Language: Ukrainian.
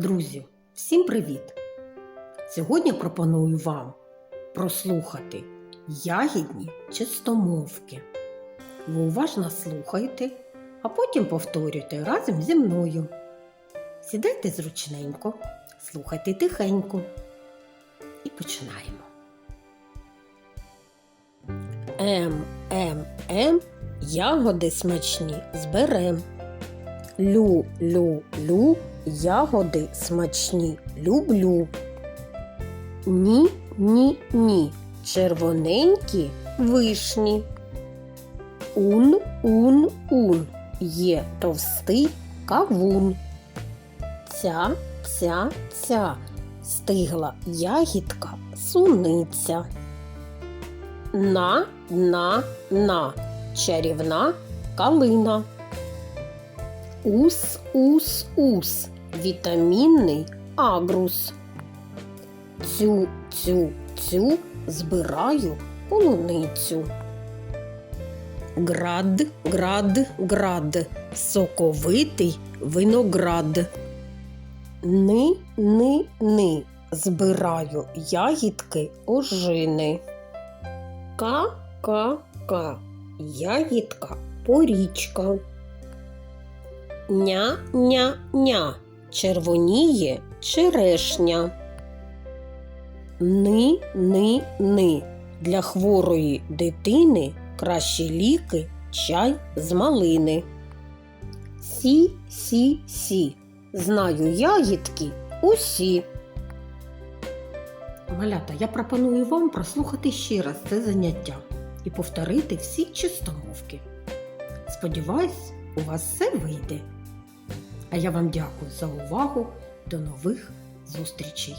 Друзі, всім привіт! Сьогодні пропоную вам прослухати ягідні чистомовки. Ви уважно слухайте, а потім повторюйте разом зі мною. Сідайте зручненько, слухайте тихенько і починаємо. Ем, ем, ем, ягоди смачні зберем. Лю, лю, лю, ягоди смачні люблю. Ні, ні, ні, червоненькі вишні. Ун, ун, ун, є товстий кавун. Ця, ця, ця, стигла ягідка суниця. На, на, на, чарівна калина. Ус, ус, ус, вітамінний агрус. Цю, цю, цю збираю полуницю. Град, град, град, соковитий виноград. Ни, ни, ни, збираю ягідки ожини. Ка, ка, ка, ягідка порічка. Ня-ня-ня, червоніє черешня. Ни-ни-ни, для хворої дитини кращі ліки чай з малини. Сі-сі-сі, знаю ягідки усі. Малята, я пропоную вам прослухати ще раз це заняття і повторити всі чистомовки. Сподіваюсь, у вас все вийде. А я вам дякую за увагу. До нових зустрічей!